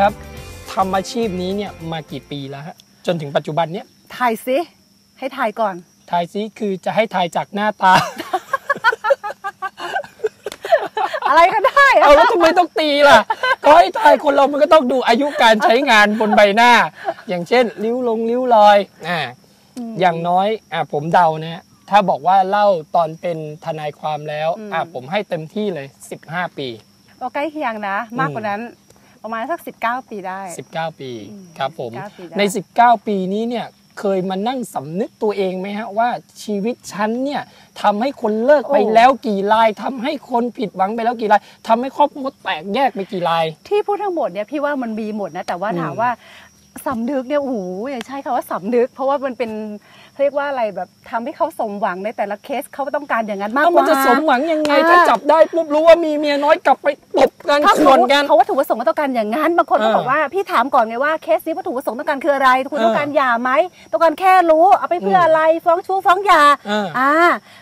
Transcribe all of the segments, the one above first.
ครับทำอาชีพนี้เนี่ยมากี่ปีแล้วฮะจนถึงปัจจุบันเนี้ยถ่ายสิให้ถ่ายก่อนทายซิคือจะให้ทายจากหน้าตา อะไรก็ได้อะเอาแล้วทำไมต้องตีล่ะก็ให้ทายคนเรามันก็ต้องดูอายุการใช้งานบนใบหน้า อย่างเช่น ริ้วลงริ้วรอยอ่าอย่างน้อยอะผมเดานะฮะถ้าบอกว่าเล่าตอนเป็นทนายความแล้วอะผมให้เต็มที่เลย 15 ปีก็ใกล้เคียงนะ มากกว่านั้น ประมาณสัก 19 ปีได้ 19 ปีครับผม19ปีได้ใน 19 ปีนี้เนี่ยเคยมานั่งสำนึกตัวเองไหมฮะว่าชีวิตฉันเนี่ยทำให้คนเลิกไปแล้วกี่รายทำให้คนผิดหวังไปแล้วกี่รายทำให้ครอบครัวแตกแยกไปกี่ราย ที่พูดทั้งหมดเนี่ยพี่ว่ามันมีหมดนะแต่ว่าอืมถามว่าสำนึกเนี่ยโอ้โหอย่าใช้คำว่าสำนึก เพราะว่ามันเป็น เรียกว่าอะไรแบบทำให้เขาสมหวังในแต่ละเคสเขาต้องการอย่างนั้นมากแล้วกมันว่าจะสมหวังยังไงอ่าถ้าจับได้ปุ๊บรู้ว่ามีเมียน้อยกลับไปตบกันถ้าข่วนกันเขาวัตถุประสงค์เขาต้องการอย่างนั้นบางคนก็เออบอกว่าพี่ถามก่อนไงว่าเคสนี้วัตถุประสงค์ต้องการคืออะไรคุณเออต้องการหย่าไหมต้องการแค่รู้เอาไปเพื่อมอะไรฟ้องชู้ฟ้องหย่าเอออ่า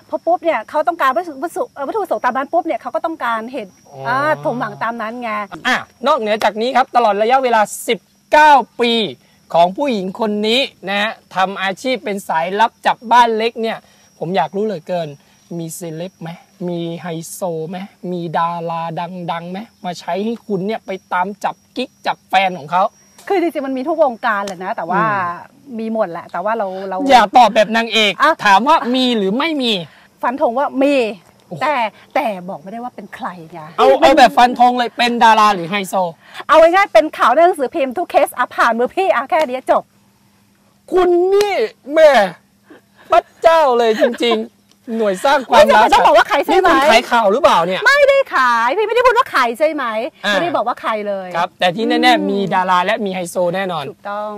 พอปุ๊บเนี่ยเขาต้องการวัตถุวัตถุเอ่อวัตถุประสงค์ตามนั้นปุ๊บเนี่ยเขาก็ต้องการเห็นอ๋ออ่อ่าถมหวังตามนั้นไงอะนอกเหนือจากนี้ครับตลอดระยะเวลา 19 ปี ของผู้หญิงคนนี้นะฮะทำอาชีพเป็นสายลับจับบ้านเล็กเนี่ย ผมอยากรู้เหลือเกิน มีเซเลบไหมมีไฮโซไหมมีดาราดังๆไหมมาใช้ให้คุณเนี่ยไปตามจับกิ๊กจับแฟนของเขาคือจริงๆมันมีทุกวงการแหละนะ แต่ว่าอืมีหมดแหละ แต่ว่าเราเราอย่าตอบแบบนางเอกอะถามว่ามีหรือไม่มี ฟันธงว่ามีโอ้โห แต่แต่บอกไม่ได้ว่าเป็นใครไงเอาเอาแบบฟันธงเลยเป็นดาราหรือไฮโซ เอาง่ายๆเป็นข่าวในหนังสือพิมพ์ทุกเคสอะผ่านมือพี่อะแค่นี้จบ คุณนี่แม่พระเจ้าเลยจริง ๆ หน่วยสร้างความไม่จำเป็นต้องบอกว่าใครใช่นี่ไหมคุณขายข่าวหรือเปล่าเนี่ย ไม่ได้ขายพี่ไม่ได้พูดว่าใครใช่ไหมอ่าไม่ได้บอกว่าใครเลยครับ แต่ที่แน่ๆมีดาราและมีไฮโซแน่นอนถูกต้อง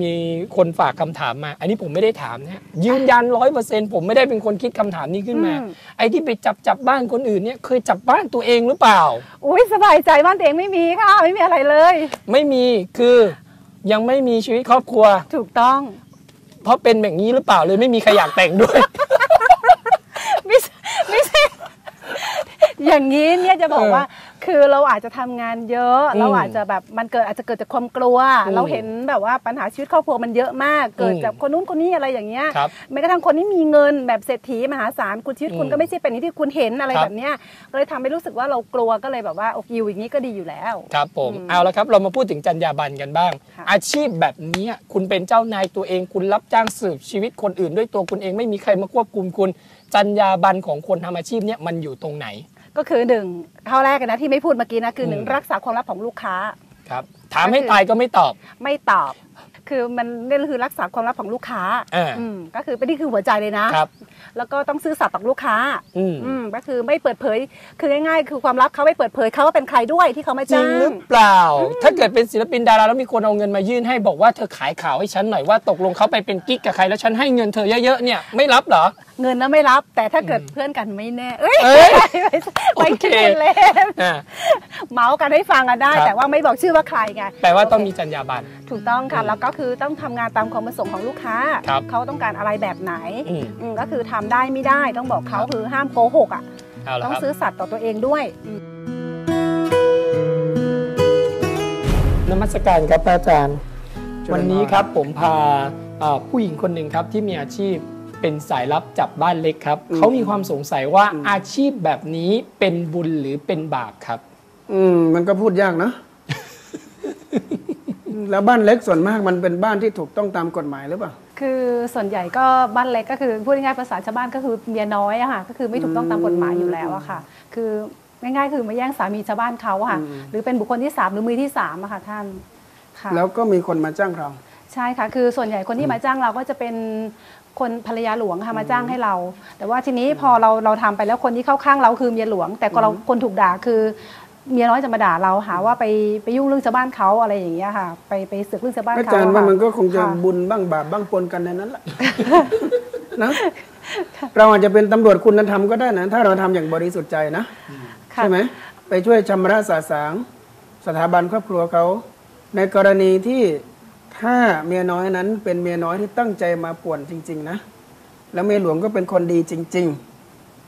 มีคนฝากคำถามมา อันนี้ผมไม่ได้ถามนะยืนยันร้อยเปอร์เซ็นต์ผมไม่ได้เป็นคนคิดคำถามนี้ขึ้นมาอืมไอ้ที่ไปจับจับบ้านคนอื่นเนี่ยเคยจับบ้านตัวเองหรือเปล่า อุ้ยสบายใจบ้านตัวเองไม่มีค่ะ ไม่มีอะไรเลย ไม่มีคือยังไม่มีชีวิตครอบครัว ถูกต้อง เพราะเป็นแบบนี้หรือเปล่าเลยไม่มีใครอยากแต่งด้วยไม่ใช่ไม่ใช่อย่างนี้เนี่ยจะบอกเออว่า คือเราอาจจะทำงานเยอะอืมเราอาจจะแบบมันเกิดอาจจะเกิดจากความกลัวอืมเราเห็นแบบว่าปัญหาชีวิตครอบครัวมันเยอะมาก เกิดอืมจากคนนู้นคนนี้อะไรอย่างเงี้ยครับแม้กระทั่งคนที่มีเงินแบบเศรษฐีมหาศาลคุณชีวิตคุณอืมก็ไม่ใช่เป็นอย่างที่คุณเห็นอะไรครับแบบเนี้ยก็เลยทำให้รู้สึกว่าเรากลัวก็เลยแบบว่าโอเคอยู่อย่างนี้ก็ดีอยู่แล้ว ครับผมอืมเอาละครับเรามาพูดถึงจรรยาบรรณกันบ้างค่ะอาชีพแบบนี้คุณเป็นเจ้านายตัวเองคุณรับจ้างสืบชีวิตคนอื่น ด้วยตัวคุณเองไม่มีใครมาควบคุมคุณจรรยาบรรณของคนทำอาชีพเนี้ยมันอยู่ตรงไหน ก็คือหนึ่งข้อแรกกันนะที่ไม่พูดเมื่อกี้นะคือหนึ่งอืมรักษาความลับของลูกค้าครับถามให้ตายก็ไม่ตอบ ไม่ตอบ คือมันนี่คือรักษาความลับของลูกค้าอ่าอืมก็คือเป็นนี่คือหัวใจเลยนะครับ แล้วก็ต้องซื่อสัตย์ต่อลูกค้าอืมอืมก็คือไม่เปิดเผย คือง่ายๆ คือความลับเขาไม่เปิดเผยเขาว่าเป็นใครด้วยที่เขาไม่จริจ้างงหรือเปล่า ถ้าเกิดเป็นศิลปินดาราแล้วมีคนเอาเงินมายื่นให้บอกว่าเธอขายข่าวให้ฉันหน่อยว่าตกลงเขาไปเป็นกิ๊กกับใครแล้วฉันให้เงินเธอเยอะๆเนี่ยไม่รับเหรอ เงินนั้นไม่รับ แต่ถ้าเกิดเพื่อนกันไม่แน่ เอ้ยเอ้ยไม่ใช่ไม่โอเคใช่เล่นอ่า เมาส์กันให้ฟังกันได้ ครับ แต่ว่าไม่บอกชื่อว่าใครไง แปลว่าต้องมีจรรยาบรรณ ถูกต้องค่ะอืมแล้วก็คือต้องทำงานตามความประสงค์ของลูกค้า ครับเขาต้องการอะไรแบบไหนอืม อืมก็คือทำได้ไม่ได้ ต้องบอกเขาครับคือห้ามโกหกอะเอาละต้องครับซื้อสัตย์ต่อตัวเองด้วยอืมนมัสการครับพระอาจารย์เจริญพรวันนี้ครับผมพาเอ่อผู้หญิงคนหนึ่งครับที่มีอาชีพเป็นสายลับจับบ้านเล็กครับเขามีความสงสัยว่าอาชีพแบบนี้เป็นบุญหรือเป็นบาปครับ อืมมันก็พูดยากนะ แล้วบ้านเล็กส่วนมากมันเป็นบ้านที่ถูกต้องตามกฎหมายหรือเปล่า คือส่วนใหญ่ก็บ้านเล็กก็คือพูดง่ายๆภาษาชาวบ้านก็คือเมียน้อยอะค่ะก็คือไม่ถูกต้องตามกฎหมายอยู่แล้วอะค่ะ คือง่ายๆ คือมาแย่งสามีชาวบ้านเขาอะค่ะอืมหรือเป็นบุคคลที่สามหรือมือที่สามอะค่ะท่านค่ะแล้วก็มีคนมาจ้างเรา ใช่ค่ะ คือส่วนใหญ่คนที่มาจ้างเราก็จะเป็นคนภรรยาหลวงค่ะมาจ้างให้เรา แต่ว่าทีนี้พอเราเราทำไปแล้วคนที่เข้าข้างเราคือเมียหลวง แต่ก็เราคนถูกด่าคือ เมียน้อยจะมาด่าเราหาว่าไปไปยุ่งเรื่องชาวบ้านเขาอะไรอย่างเงี้ยค่ะ ไปไปเสือกเรื่องชาวบ้านอาเขาจารย์ว่าค่ะมันก็คงจะค่ะบุญบ้างบาปบ้างปนกันในนั้นแหละนะเราอาจจะเป็นตำรวจคุณธรรมก็ได้นะ ถ้าเราทำอย่างบริสุทธิ์ใจนะค่ะใช่ไหมไปช่วยชำระสาสางสถาบันครอบครัวเขา ในกรณีที่ถ้าเมียน้อยนั้นเป็นเมียน้อยที่ตั้งใจมาป่วนจริง ๆ นะ แล้วเมียหลวงก็เป็นคนดีจริง ๆ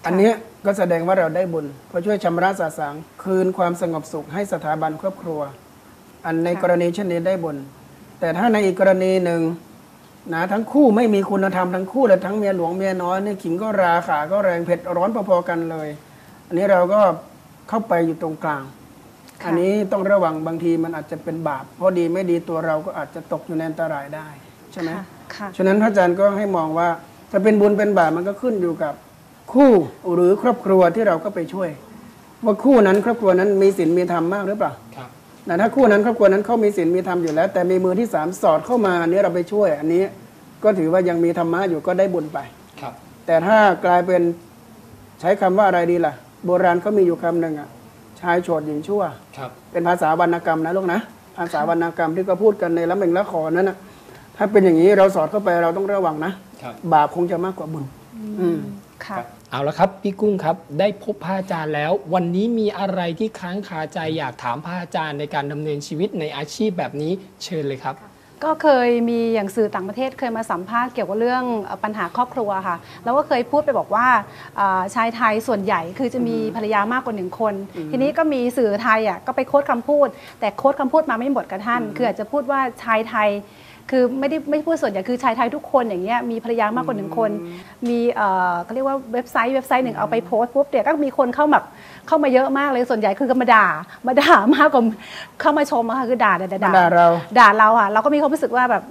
อันเนี้ยก็แสดงว่าเราได้บุญเพราะช่วยชำระสาสางคืนความสงบสุขให้สถาบันครอบครัว อันในค่ะกรณีเช่นนี้ได้บุญ แต่ถ้าในอีกกรณีหนึ่งนะทั้งคู่ไม่มีคุณธรรมทั้งคู่เลยทั้งเมียหลวงเมียน้อยเนี่ยขิงก็ราขาก็แรงเผ็ดร้อนพอๆกันเลย อันนี้เราก็เข้าไปอยู่ตรงกลางค่ะอันนี้ต้องระวังบางทีมันอาจจะเป็นบาป เพราะดีไม่ดีตัวเราก็อาจจะตกอยู่ในอันตรายได้ใช่ไหมค่ะค่ะฉะนั้นพระอาจารย์ก็ให้มองว่าจะเป็นบุญเป็นบาปมันก็ขึ้นอยู่กับ คู่หรือครอบครัวที่เราก็ไปช่วย ว่าคู่นั้นครอบครัวนั้นมีศีลมีธรรมมากหรือเปล่าครับนะถ้าคู่นั้นครอบครัวนั้นเขามีศีลมีธรรมอยู่แล้ว แต่มีมือที่สามสอดเข้ามาอันนี้เราไปช่วย อันนี้ก็ถือว่ายังมีธรรมะอยู่ก็ได้บุญไปครับ แต่ถ้ากลายเป็นใช้คำว่าอะไรดีล่ะ โบราณเขามีอยู่คำหนึ่งอะชายโฉดหญิงชั่วครับเป็นภาษาวรรณกรรมนะลูกนะภาษาวรรณกรรมที่เขาพูดกันในละเมงละครนั้นนะถ้าเป็นอย่างนี้เราสอดเข้าไปเราต้องระวังนะครับบาปคงจะมากกว่าบุญ อืม ค่ะเอาละครับพี่กุ้งครับได้พบพระอาจารย์แล้ว วันนี้มีอะไรที่ค้างคาใจอยากถามพระอาจารย์ในการดำเนินชีวิตในอาชีพแบบนี้เชิญเลยครับ ก็เคยมีอย่างสื่อต่างประเทศเคยมาสัมภาษณ์เกี่ยวกับเรื่องเอ่อปัญหาครอบครัวค่ะแล้วก็เคยพูดไปบอกว่าอ่าชายไทยส่วนใหญ่คือจะมีภรรยามากกว่าหนึ่งคน ทีนี้ก็มีสื่อไทยอะก็ไปโค้ดคำพูด แต่โค้ดคำพูดมาไม่หมดกับท่าน คืออาจจะพูดว่าชายไทย คือไม่ได้ไม่พูดส่วนใหญ่คือชายไทยทุกคนอย่างเงี้ยมีภรรยามากกว่าหนึ่งคน มีเอ่อเขาเรียกว่าเว็บไซต์เว็บไซต์หนึ่งเอาไปโพสต์ปุ๊บเดี๋ยวก็มีคนเข้าแบบเข้ามาเยอะมากเลยส่วนใหญ่คือก็มาด่ามาด่ามากกว่าเข้ามาชมอะค่ะคือด่าด่าด่ามาด่าเราด่าเราอะเราก็มีความรู้สึกว่าแบบ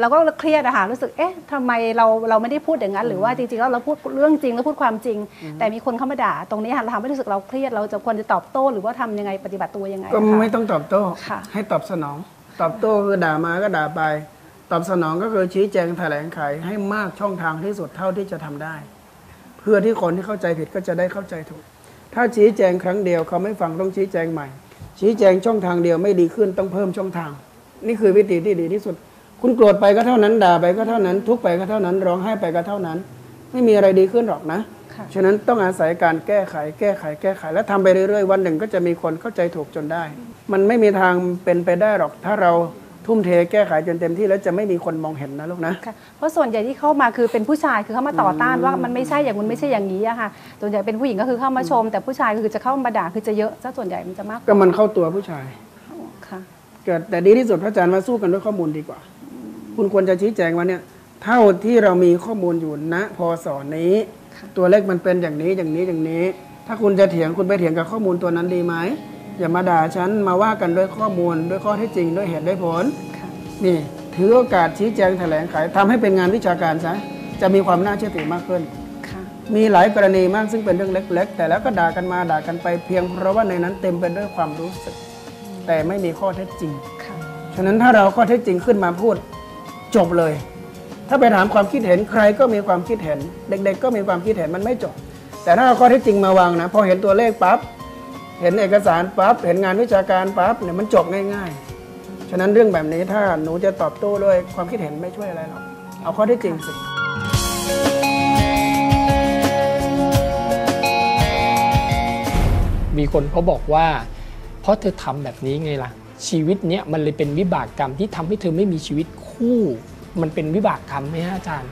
เราก็เครียดอะค่ะรู้สึกเอ๊ะทำไมเราเราไม่ได้พูดอย่างนั้น หรือว่าจริงๆแล้วเราพูดเรื่องจริงแล้วพูดความจริง แต่มีคนเข้ามาด่าตรงนี้ค่ะเราทำให้รู้สึกเราเครียดเราจะควรจะตอบโต้ หรือว่าทำยังไงปฏิบัติตัวยังไงก็อะค่ะไม่ต้องตอบโต้ค่ะให้ตอบสนอง ตอบโต้คือด่ามาก็ด่าไป ตอบสนองก็คือชี้แจงแถลงไขให้มากช่องทางที่สุดเท่าที่จะทำได้ เพื่อที่คนที่เข้าใจผิดก็จะได้เข้าใจถูก ถ้าชี้แจงครั้งเดียวเขาไม่ฟังต้องชี้แจงใหม่ ชี้แจงช่องทางเดียวไม่ดีขึ้นต้องเพิ่มช่องทาง นี่คือวิธีที่ดีที่สุด คุณโกรธไปก็เท่านั้นด่าไปก็เท่านั้น ทุกไปก็เท่านั้น ร้องไห้ไปก็เท่านั้น ไม่มีอะไรดีขึ้นหรอกนะ ฉะนั้นต้องอาศัยการแก้ไข แก้ไข แก้ไข และทำไปเรื่อยๆ วันหนึ่งก็จะมีคนเข้าใจถูกจนได้ มันไม่มีทางเป็นไปได้หรอก ถ้าเราทุ่มเทแก้ไขจนเต็มที่แล้วจะไม่มีคนมองเห็นนะลูกนะค่ะเพราะส่วนใหญ่ที่เข้ามาคือเป็นผู้ชายคือเข้ามาต่อต้านว่ามันไม่ใช่อย่างนู้นไม่ใช่อย่างนี้อะค่ะ ส่วนใหญ่เป็นผู้หญิงก็คือเข้ามาชม แต่ผู้ชายก็คือจะเข้ามาด่าคือจะเยอะซะส่วนใหญ่มันจะมากกก็ว่ามันเข้าตัวผู้ชายค่ะเกิดแต่ดีที่สุดพระอาจารย์มาสู้กันด้วยข้อมูลดีกว่า คุณควรจะชี้แจงว่าเนี่ยเท่าที่เรามีข้อมูลอยู่ณพอสอนนี้ ตัวเลขมันเป็นอย่างนี้อย่างนี้อย่างนี้ ถ้าคุณจะเถียงคุณไปเถียงกับข้อมูลตัวนั้นดีไหมอย่ามาด่าฉันมาว่ากันด้วยข้อมูลด้วยข้อเท็จจริงด้วยเหตุด้วยผลค่ะนี่ถือโอกาสชี้แจงแถลงไขทำให้เป็นงานวิชาการซะจะมีความน่าเชื่อถือมากขึ้นค่ะมีหลายกรณีมากซึ่งเป็นเรื่องเล็ก ๆ แต่แล้วก็ด่ากันมาด่ากันไปเพียงเพราะว่าในนั้นเต็มไปด้วยความรู้สึก แต่ไม่มีข้อเท็จจริงค่ะฉะนั้นถ้าเราข้อเท็จจริงขึ้นมาพูดจบเลย ถ้าไปถามความคิดเห็นใครก็มีความคิดเห็น เด็ก ๆ ก็มีความคิดเห็นมันไม่จบ แต่ถ้าเอาข้อเท็จจริงมาวางนะพอเห็นตัวเลขปั๊บเห็นเอกสารปั๊บเห็นงานวิชาการปั๊บเนี่ยมันจบง่ายๆ ฉะนั้นเรื่องแบบนี้ถ้าหนูจะตอบโต้ด้วยความคิดเห็นไม่ช่วยอะไรหรอกเอาข้อเท็จจริงสิมีคนเขาบอกว่า เพราะเธอทำแบบนี้ไงล่ะ ชีวิตเนี้ยมันเลยเป็นวิบากกรรมที่ทำให้เธอไม่มีชีวิตคู่ มันเป็นวิบากกรรมไหมฮะอาจารย์